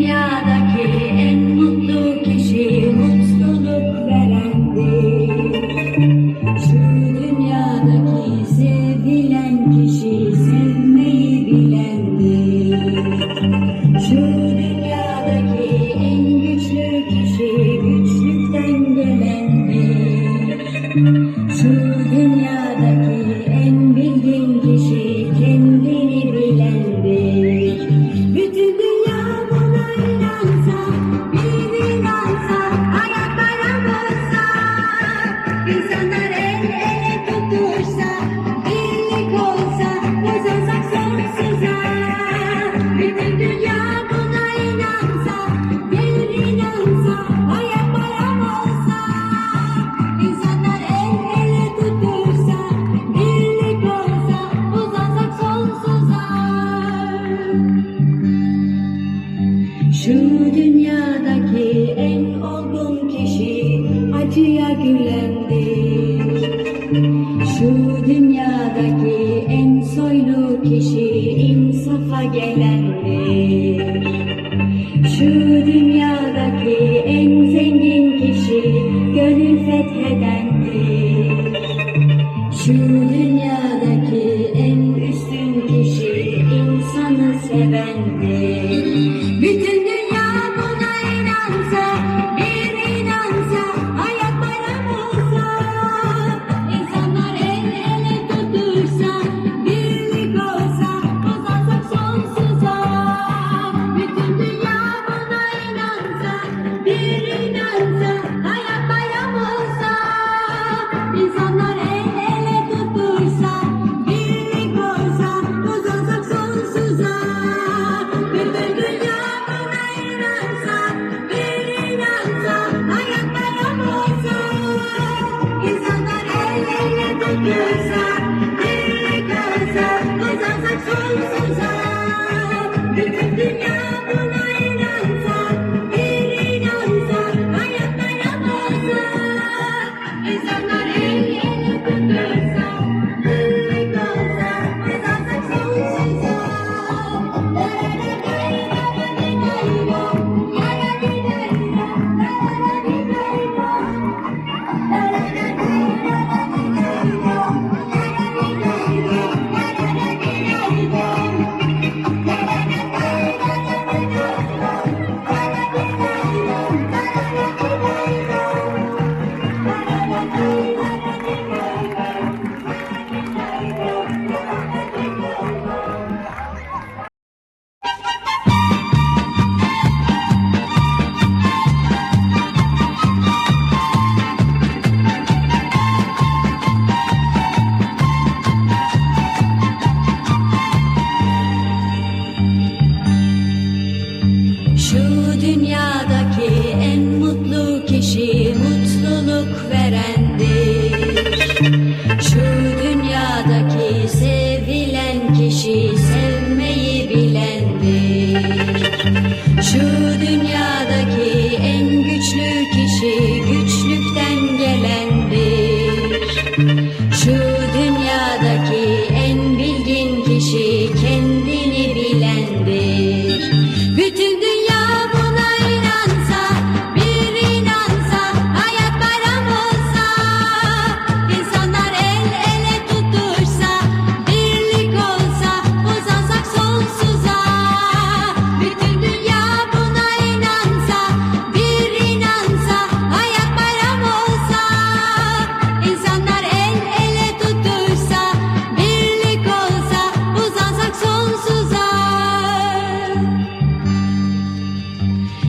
မြတ်သခင် Şu dünyadaki en olgun kişi acıya gülendir. Şu dünyadaki en soylu kişi insafa gelendir. güzel, ne güzel, ne güzel, güzel, güzel, she